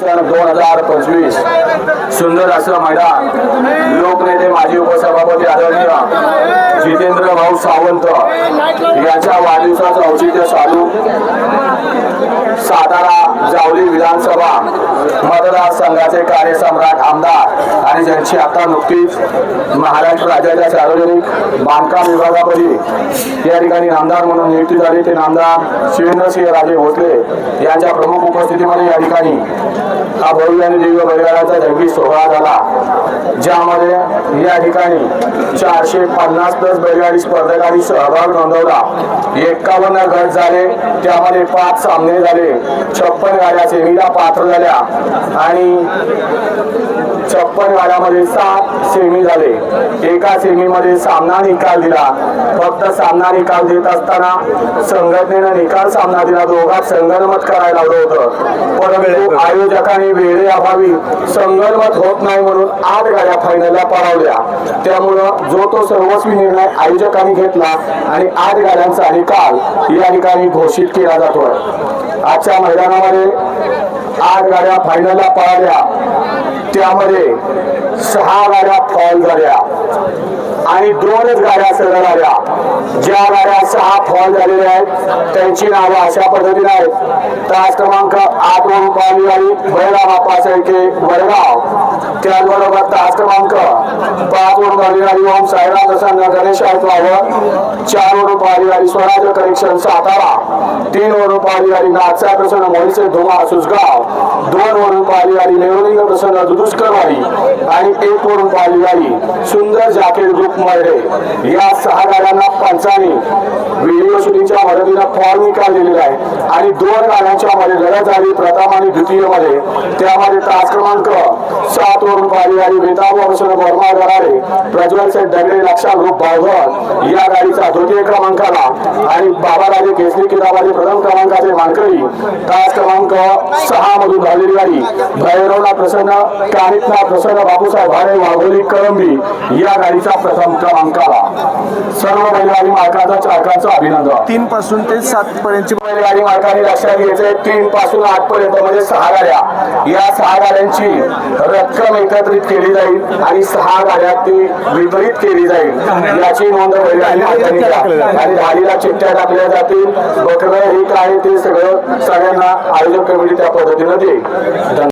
सन दोन हजार पंचवीस सुंदर असं मैदान. लोकनेते माजी उपसभापती आदरणीय जितेंद्र भाऊ सावंत यांच्या वाढदिवसाचं औचित्य साधू सातारा जावली विधानसभा मतदारसंघाचे कार्यसम्राट आमदार आणि ज्यांची आता नुकतीच महाराष्ट्र राज्याच्या सार्वजनिक बांधकाम विभागामध्ये या ठिकाणी नामदार म्हणून नियुक्ती झाली. ते नामदार शिवेंद्रसिंह राजे भोसले यांच्या प्रमुख उपस्थितीमध्ये या ठिकाणी हा भव्य आणि दिव्य बैलगाड्याचा जंगी सोहळा झाला. ज्यामध्ये या ठिकाणी चारशे पन्नास प्लस बैलगाडी स्पर्धकांनी सहभाग नोंदवला. एकावन्न गट झाले. त्यामध्ये पाच सामने झाले. छप्पन गाड्या सेमीला पात्र झाल्या. आणि छप्पन गाड्यामध्ये सात सेमी झाले. एका सेमीमध्ये सामना निकाल दिला. फक्त सामना निकाल देत असताना संघटनेनं निकाल सामना दिला. दोघात संगणमत करायला लावलं होतं. परंतु आयोजकांनी वेळेअभावी संगणमत होत नाही म्हणून आठ गाड्या फायनलला पळवल्या. त्यामुळं जो तो सर्वस्वी निर्णय आयोजकांनी घेतला आणि आठ गाड्यांचा निकाल या ठिकाणी घोषित केला जातोय. आजच्या मैदानामध्ये आठ गाड्या फायनलला पळाल्या. त्यामध्ये सहा गाड्या फॉल झाल्या. आणि दोनच गाड्या सरळ आल्या ज्या गाड्या सहा फॉल झालेल्या आहेत त्यांची नावं अशा पद्धतीने आहेत. तास क्रमांक आठ वरून पाहिली गाडी बैराम अप्पासारखे वडगाव. त्याचबरोबर तास क्रमांक पाच वरून पाहिली गाडी ओम साईराम प्रसन्न गणेश ऐकवावर चार वरून पाहिली गाडी स्वराज्य कनेक्शन सातारा. तीन वरून पाहिली गाडी नाथसा प्रसन्न मोहिसे धुमा सुसगाव दोन वरून पाहिली गाडी नेवलिंग प्रसन्न दुष्करवाडी आणि एक वरून पाहिली गाडी सुंदर जाकेट ग्रुप मर्डे या सहा गाड्यांना पंचाने व्हिडिओ शूटिंगच्या मदतीनं फॉर्म निकाल दिलेला आहे. आणि दोन गाड्यांच्या मध्ये लढत झाली प्रथम आणि द्वितीयमध्ये. त्यामध्ये तास क्रमांक सात वरून पाहिली गाडी बेताबा प्रसन्न वर्मा गराडे प्रज्वल सेठ दगडे लक्षा ग्रुप बाळगड या गाडीचा द्वितीय क्रमांकाला आणि केसरी किताबाचे प्रथम क्रमांकाचे मानकरी तास क्रमांक सहा मधून झालेली गाडी. भैरवला प्रसन्न कानितना प्रसन्न बापूसाहेब भाडे वाघोली कळंबी या गाडीचा प्रथम क्रमांकाला सर्व बैलगाडी मालकांचा चालकांचं अभिनंदन. तीन पासून ते सात पर्यंतची बैलगाडी मालकांनी लक्षात घ्यायचंय तीन पासून आठ पर्यंत म्हणजे सहा गाड्या. या सहा गाड्यांची रक्कम एकत्रित केली जाईल आणि सहा गाड्या ती वितरित केली जाईल. याची नोंद बैलगाडी मालकांनी. आणि धाडीला चिठ्ठ्या टाकल्या जातील. बकरं हे काय ते सगळं सगळ्यांना आयोजक कमिटी त्या पद्धतीनं देईल.